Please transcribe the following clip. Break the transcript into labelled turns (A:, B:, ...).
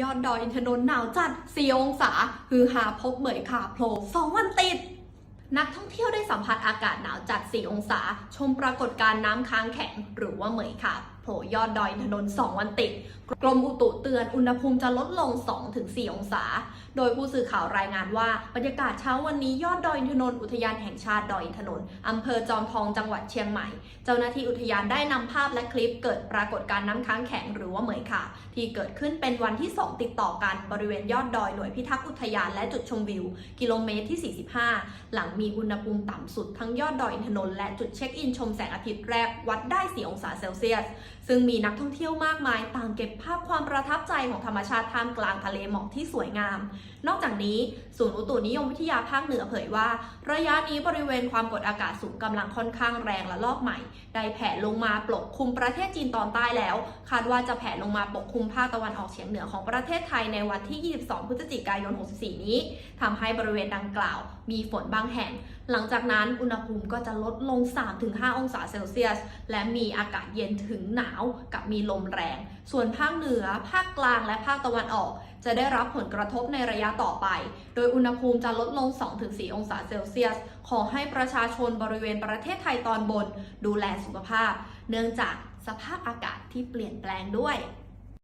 A: ยอดดอยอินทนนท์หนาวจัด 4 องศา ฮือฮาพบเหมยขาโผล่2วันติด นักท่องเที่ยวได้สัมผัสอากาศหนาวจัด 4 องศา ชมปรากฏการณ์น้ำค้างแข็งหรือว่าเหมยขาโผล่ยอดดอยอินทนนท์2วันติด กรมอุตุเตือนอุณหภูมิจะลดลง 2-4 องศา โดยผู้สื่อข่าวรายงานว่า บรรยากาศเช้าวันนี้ยอดดอยอินทนนท์อุทยานแห่งชาติดอยอินทนนท์อำเภอจอมทองจังหวัดเชียงใหม่ เจ้าหน้าที่อุทยานได้นำภาพและคลิปเกิดปรากฏการณ์น้ำค้างแข็งหรือว่าเหมยขาที่เกิดขึ้นเป็นวันที่ 2 ติดต่อกันบริเวณยอดดอยหน่วยพิทักษ์อุทยานและจุดชมวิว กิโลเมตรที่ 45 หลังมีอุณหภูมิต่ำสุดทั้งยอดดอยอินทนนท์และจุดเช็คอินชมแสงอาทิตย์แรกวัดได้ 4 องศาเซลเซียสซึ่งมีนักท่องเที่ยวมากมายต่างเก็บภาพความประทับใจของธรรมชาติท่ามกลางทะเลหมอกที่สวยงาม นอกจากนี้ ศูนย์อุตุนิยมวิทยาภาคเหนือเผยว่า ระยะนี้บริเวณความกดอากาศสูงกำลังค่อนข้างแรงและลอกใหม่ ได้แผ่ลงมาปกคลุมประเทศจีนตอนใต้แล้ว คาดว่าจะแผ่ลงมาปกคลุมภาคตะวันออกเฉียงเหนือของประเทศไทยในวันที่ 22 พฤศจิกายน 64 นี้ทำให้บริเวณดังกล่าว มีฝนบางแห่งหลังจากนั้นอุณหภูมิก็จะลดลง 3-5 องศาเซลเซียส และมีอากาศเย็นถึงหนาวกับมีลมแรง ส่วนภาคเหนือ ภาคกลางและภาคตะวันออก จะได้รับผลกระทบในระยะต่อไป โดยอุณหภูมิจะลดลง 2-4 องศาเซลเซียส ขอให้ประชาชนบริเวณประเทศไทยตอนบน ดูแลสุขภาพ เนื่องจากสภาพอากาศที่เปลี่ยนแปลงด้วย